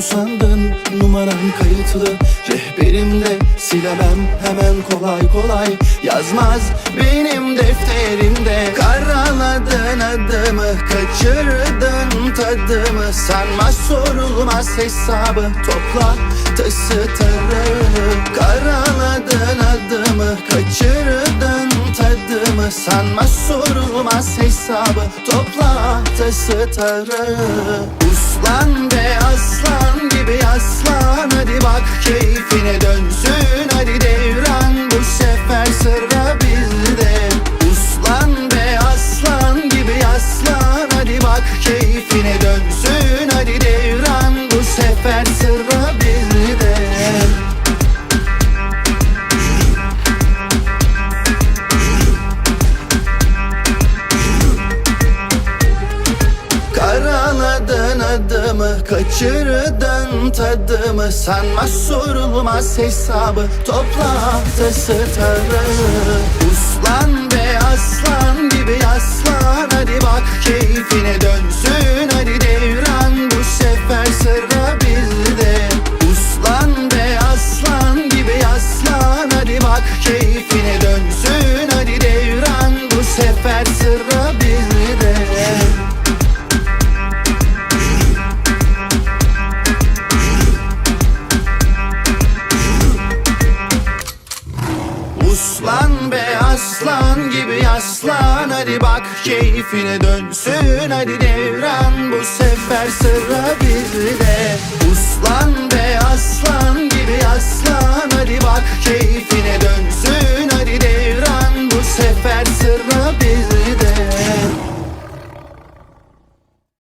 sandın numaran kayıtlı. Rehberimde silemem hemen kolay kolay Yazmaz. Benim defterimde Karaladın adımı kaçırdın tadımı. Sanma sorulmaz hesabı topla tası tarı Karaladın adımı kaçırdın tadımı. Sanma sorulmaz hesabı topla tası tarı Uslan be keyfine dönsün hadi devran Bu sefer sıra bizde. Uslan be aslan gibi aslan Hadi bak keyfine dönsün hadi devran Bu sefer sıra Adımı Kaçırdın tadımı Sanma sorulmaz hesabı Topla tası tarı Uslan be aslan gibi aslan Hadi bak keyfine dönsün Hadi devran bu sefer sıra bizde. Uslan be aslan gibi aslan Hadi bak keyfine Uslan be aslan gibi aslan. Hadi bak keyfine dönsün Hadi devran. Bu sefer sıra bizde Uslan be aslan gibi aslan. Hadi bak keyfine dönsün Hadi devran. Bu sefer sıra bizde